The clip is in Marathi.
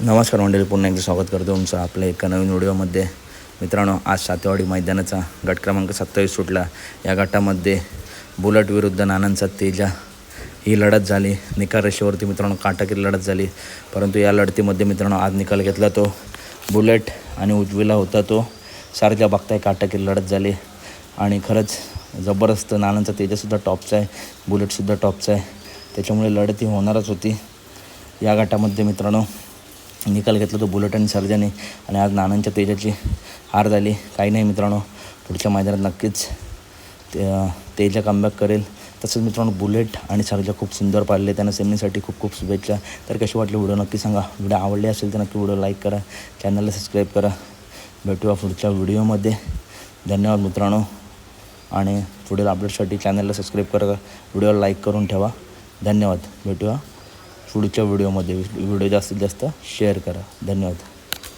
नमस्कार मंडळी पुन्हा एकदा स्वागत करतो तुमचं आपल्या एका नवीन व्हिडिओमध्ये. मित्रांनो आज सातेवाडी मैदानाचा गट क्रमांक सत्तावीस सुटला. या गटामध्ये बुलट विरुद्ध नानांचा तेजा. ही लढत झाली. निकाल रेषेवरती मित्रांनो काटाकीर लढत झाली. परंतु या लढतीमध्ये मित्रांनो आज निकाल घेतला तो बुलेट आणि उजवीला होता तो सारख्या बघताय काटाकीर लढत झाली. आणि खरंच जबरदस्त नानांचा तेजासुद्धा टॉपचा आहे. बुलेटसुद्धा टॉपचा आहे. त्याच्यामुळे लढत ही होणारच होती. या गटामध्ये मित्रांनो निकाल घेतला तो बुलेट आणि सर्जाने. आणि आज नानांच्या तेजाची हार झाली. काही नाही मित्रांनो पुढच्या मैदानात नक्कीच ते तेजा कमबॅक करेल. तसंच मित्रांनो बुलेट आणि सर्जा खूप सुंदर पाडले त्यांना सेमीसाठी खूप खूप शुभेच्छा. तर कशी वाटली व्हिडिओ नक्की सांगा. व्हिडिओ आवडली असेल तर नक्की व्हिडिओ लाईक करा. चॅनलला सबस्क्राईब करा. भेटूया पुढच्या व्हिडिओमध्ये. धन्यवाद मित्रांनो. आणि पुढील अपडेटसाठी चॅनलला सबस्क्राईब करा. व्हिडिओला लाईक करून ठेवा. धन्यवाद. भेटूया. पुढच्या व्हिडिओमध्ये व्हिडिओ जास्तीत जास्त शेअर करा. धन्यवाद.